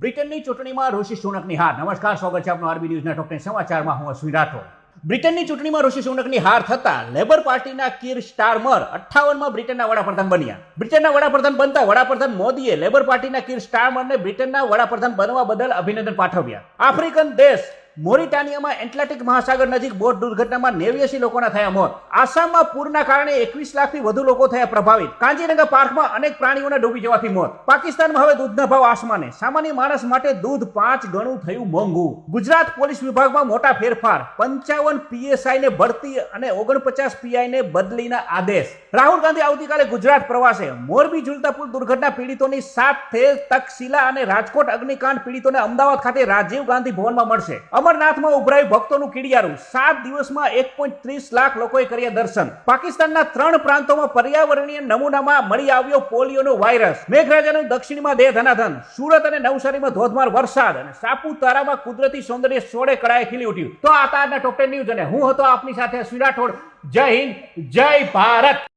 બ્રિટનની ચૂંટણીમાં ઋષિ સુનકની હાર. નમસ્કાર, સ્વાગત છે આપનું આરબી ન્યૂઝના ટોપ સમાચારમાં. હું અશ્વિન રાઠોડ. બ્રિટનની ચૂંટણીમાં ઋષિ સુનકની હાર થતા લેબર પાર્ટીના કીર સ્ટારમર અઠ્ઠાવનમાં બ્રિટનના વડાપ્રધાન બન્યા. બ્રિટનના વડાપ્રધાન બનતા વડાપ્રધાન મોદીએ લેબર પાર્ટીના કીર સ્ટારમરને બ્રિટનના વડાપ્રધાન બનવા બદલ અભિનંદન પાઠવ્યા. આફ્રિકન દેશ મોરિટાનિયામાં એટલાન્ટિક મહાસાગર નજીક બોટ દુર્ઘટનામાં નેવ્યાસી લોકોના થયા મોત. આસામમાં પૂરના કારણે એકવીસ લાખથી વધુ લોકો થયા પ્રભાવિત. કાંજીનગર પાર્કમાં અનેક પ્રાણીઓના ડૂબી જવાથી મોત. પાકિસ્તાનમાં હવે દૂધના ભાવ આસમાને. સામાન્ય માણસ માટે દૂધ પાંચ ગણું થયું મોંઘું. ગુજરાત પોલીસ વિભાગમાં મોટા ફેરફાર. પંચાવન પીએસઆઈ ને ભરતી અને ઓગણપચાસ પીઆઈ ને બદલીના આદેશ. રાહુલ ગાંધી આવતીકાલે ગુજરાત પ્રવાસે. મોરબી ઝુલતાપુર દુર્ઘટના પીડિતોની સાથે તક્ષશિલા અને રાજકોટ અગ્નિકાંડ પીડિતોને અમદાવાદ ખાતે રાજીવ ગાંધી ભવનમાં મળશે. અમરનાથમાં ઉભરાયું ભક્તોનું કીડિયારું. સાત દિવસમાં એક પોઈન્ટ ત્રીસ લાખ લોકોએ કર્યા દર્શન. પાકિસ્તાનના ત્રણ પ્રાંતોમાં પર્યાવરણીય નમૂનામાં મળી આવ્યો પોલિયોનો વાયરસ. મેઘરાજાનું દક્ષિણમાં દેહ ધનાધન. સુરત અને નવસારીમાં ધોધમાર વરસાદ અને સાપુતારામાં કુદરતી સૌંદર્ય સોળે કળાએ ખીલી ઉઠ્યું. તો આ તારના ટોપ ટેન ન્યૂઝ અને હું હતો આપની સાથે રાઠોડ. જય હિન્દ, જય ભારત.